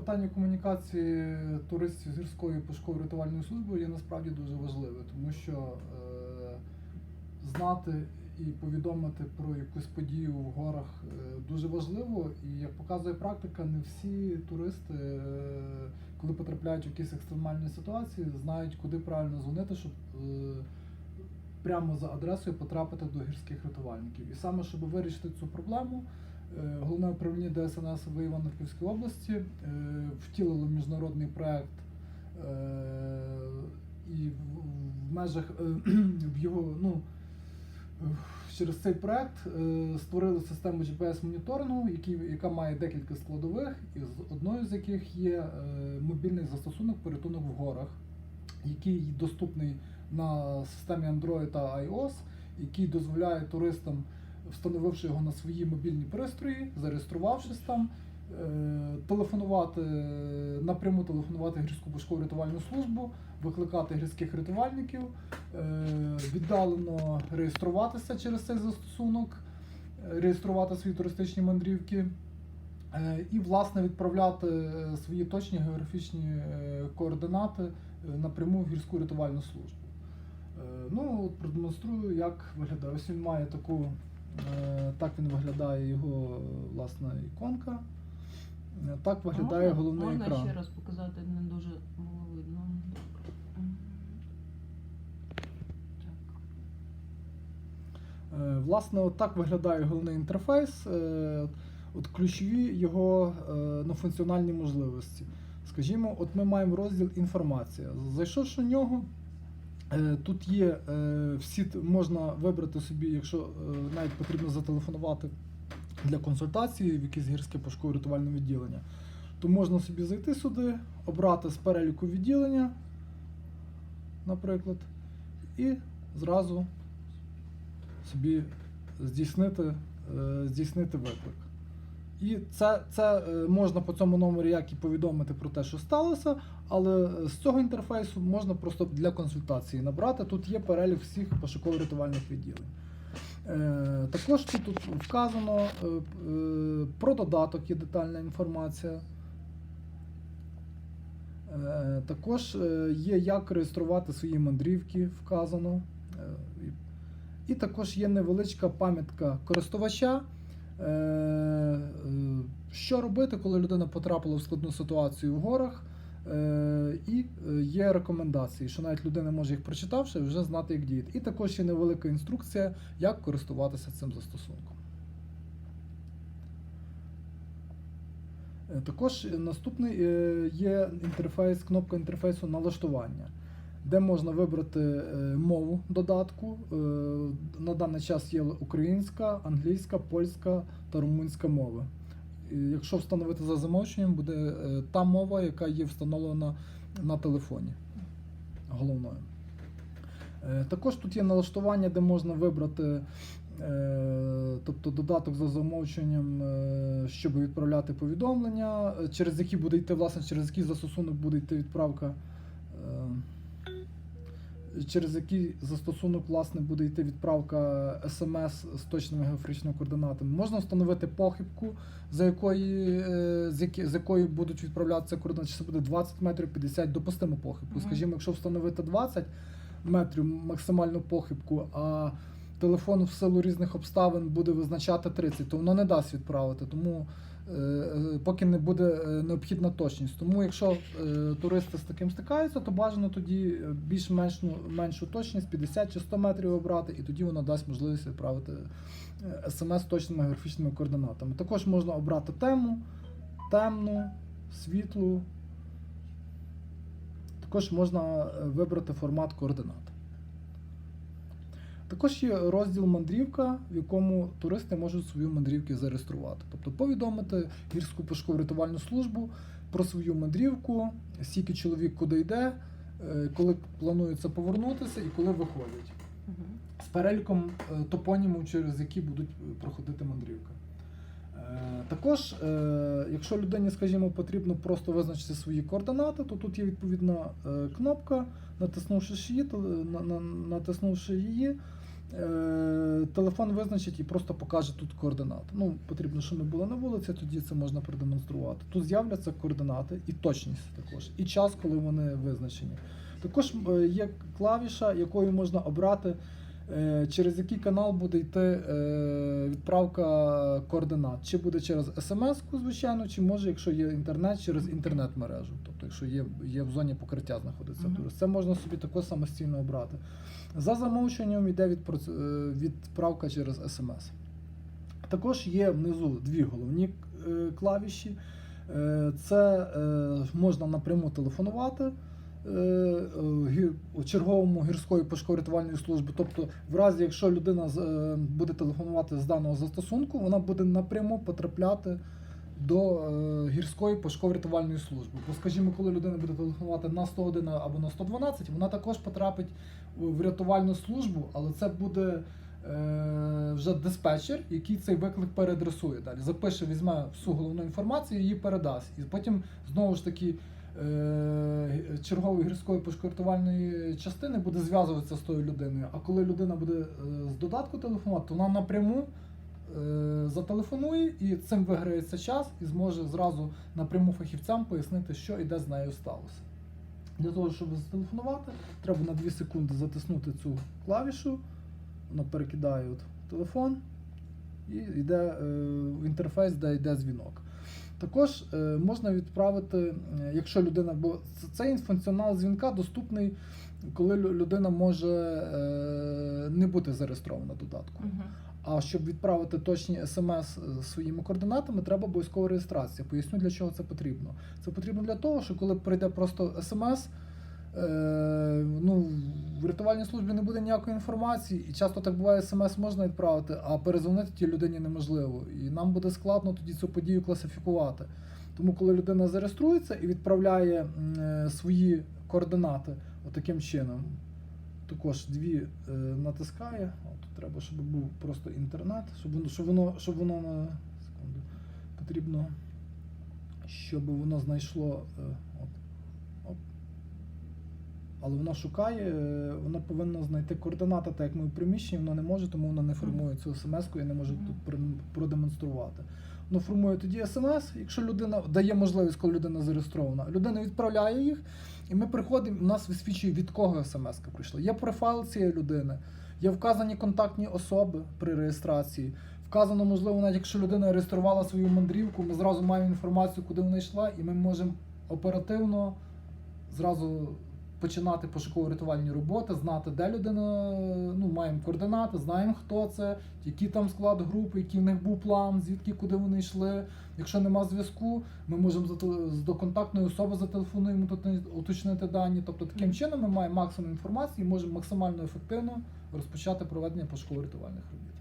питання комунікації туристів з гірською пошуково рятувальною службою є насправді дуже важливе, тому що е, знати і повідомити про якусь подію в горах е, дуже важливо. І як показує практика, не всі туристи, е, коли потрапляють в якісь екстремальні ситуації, знають, куди правильно дзвонити, щоб прямо за адресою потрапити до гірських рятувальників. І саме щоб вирішити цю проблему. Е, Головне управління ДСНС в Івано-Франківській області е, втілило міжнародний проект е, і в, межах в його ну через цей проект створили систему GPS-моніторингу, яка має декілька складових, і з одною з яких є мобільний застосунок порятунок в горах, який доступний на системі Android та iOS, який дозволяє туристам встановивши його на свої мобільні пристрої, зареєструвавшись там, е, телефонувати напряму телефонувати гірську пошукову рятувальну службу, викликати гірських рятувальників, е, віддалено реєструватися через цей застосунок, е, реєструвати свої туристичні мандрівки. е, І, власне, відправляти е, свої точні географічні е, координати е, напряму в гірську рятувальну службу. Е, Ну, от продемонструю, як виглядає. Ось він має таку, е, так він виглядає його е, власна іконка. Е, Так виглядає можна, головний можна екран. ще раз показати, не дуже було видно. Так. Е, Власне, от так виглядає головний інтерфейс. Е, От ключові його е, ну, функціональні можливості. Скажімо, от ми маємо розділ інформація. Зайшовши в нього, е, тут є е, всі можна вибрати собі, якщо е, навіть потрібно зателефонувати для консультації в якесь гірське пошуково рятувальне відділення, то можна собі зайти сюди, обрати з переліку відділення, наприклад, і зразу собі здійснити, е, здійснити виклик. І це, це е, можна по цьому номері як і повідомити про те, що сталося, але е, з цього інтерфейсу можна просто для консультації набрати. Тут є перелік всіх пошуково-рятувальних відділень. Е, також тут, вказано про додаток є детальна інформація. Також є як реєструвати свої мандрівки, вказано. І також є невеличка пам'ятка користувача. Е, е, Що робити, коли людина потрапила в складну ситуацію в горах? Е, І є рекомендації, що навіть людина може їх прочитавши, вже знати, як діяти. І також є невелика інструкція, як користуватися цим застосунком. Також наступний є інтерфейс, кнопка інтерфейсу налаштування, де можна вибрати е, мову додатку. Е, На даний час є українська, англійська, польська та румунська мови. Якщо встановити за замовченням, буде е, та мова, яка є встановлена на телефоні головною. Також тут є налаштування, де можна вибрати тобто додаток за замовченням, щоб відправляти повідомлення, через які буде йти, власне, через який застосунок буде йти відправка. Через який застосунок власне буде йти відправка смс з точними географічними координатами. Можна встановити похибку, за якої, е, з, які, з якої будуть відправлятися координати. Чи це буде 20 метрів, 50, допустимо похибку. Мгм. Скажімо, якщо встановити 20 метрів максимальну похибку, а телефон в силу різних обставин буде визначати 30, то воно не дасть відправити. Тому поки не буде е, необхідна точність. Тому якщо е, туристи з таким стикаються, то бажано тоді е, більш меншу, точність 50 чи 100 метрів обрати, і тоді воно дасть можливість відправити е, смс з точними географічними координатами. Також можна обрати тему, темну, світлу. Також можна е, вибрати формат координат. Також є розділ мандрівка, в якому туристи можуть свої мандрівки зареєструвати. Тобто повідомити гірську пошукову рятувальну службу про свою мандрівку, скільки чоловік куди йде, е, коли планується повернутися і коли виходять. З переліком е, топонімів, через які будуть е, проходити мандрівка. Також, якщо людині, скажімо, потрібно просто визначити свої координати, то тут є відповідна кнопка, натиснувши її, натиснувши її, телефон визначить і просто покаже тут координати. Ну, потрібно, щоб ми були на вулиці, тоді це можна продемонструвати. Тут з'являться координати і точність також, і час, коли вони визначені. Також е, є клавіша, якою можна обрати, е, через який канал буде йти е, відправка координат. Чи буде через смс-ку, звичайно, чи може, якщо є інтернет, через інтернет-мережу. Тобто, якщо є, є в зоні покриття знаходиться турист. Це можна собі також самостійно обрати. За замовченням йде е, відправка через смс. Також є внизу дві головні е, клавіші. Е, Це е, можна напряму телефонувати е, е, у черговому гірської пошуково-рятувальної служби. Тобто, в разі, якщо людина е, буде телефонувати з даного застосунку, вона буде напряму потрапляти до е, гірської пошуково-рятувальної служби. Бо, скажімо, коли людина буде телефонувати на 101 або на 112, вона також потрапить в рятувальну службу, але це буде е, вже диспетчер, який цей виклик переадресує далі. Запише, візьме всю головну інформацію, її передасть. І потім знову ж таки. Е, Чергової гірської пошкортувальної частини буде зв'язуватися з тою людиною. А коли людина буде е, з додатку телефонувати, то вона напряму е, зателефонує і цим виграється час і зможе зразу напряму фахівцям пояснити, що і де з нею сталося. Для того, щоб зателефонувати, треба на 2 секунди затиснути цю клавішу, вона перекидає от телефон і йде в інтерфейс, де йде дзвінок. Також е, можна відправити, е, якщо людина, бо цей функціонал дзвінка доступний, коли людина може е, не бути зареєстрована додатком. додатку. А щоб відправити точні смс своїми координатами, треба обов'язкова реєстрація. Поясню, для чого це потрібно. Це потрібно для того, що коли прийде просто смс, ну, в рятувальній службі не буде ніякої інформації, і часто так буває, смс можна відправити, а перезвонити тій людині неможливо. І нам буде складно тоді цю подію класифікувати. Тому, коли людина зареєструється і відправляє е, свої координати отаким чином, також дві е, натискає. Тут треба, щоб був просто інтернет, щоб воно, щоб воно, щоб воно секунду. Потрібно, щоб воно знайшло. е, От. Але воно шукає, е, воно повинно знайти координати, так як ми в приміщенні, воно не може, тому воно не формує цю смс-ку, я не можу тут продемонструвати. Воно формує тоді смс, якщо людина дає можливість, коли людина зареєстрована, людина відправляє їх, і ми приходимо, у нас висвічує, від кого смс прийшла. Є профайл цієї людини, є вказані контактні особи при реєстрації. Вказано, можливо, навіть якщо людина реєструвала свою мандрівку, ми зразу маємо інформацію, куди вона йшла, і ми можемо оперативно зразу починати пошуково-рятувальні роботи, знати, де людина, ну, маємо координати, знаємо, хто це, який там склад групи, який в них був план, звідки куди вони йшли. Якщо нема зв'язку, ми можемо до контактної особи зателефонуємо уточнити дані. Тобто таким чином ми маємо максимум інформації і можемо максимально ефективно розпочати проведення пошуково-рятувальних робіт.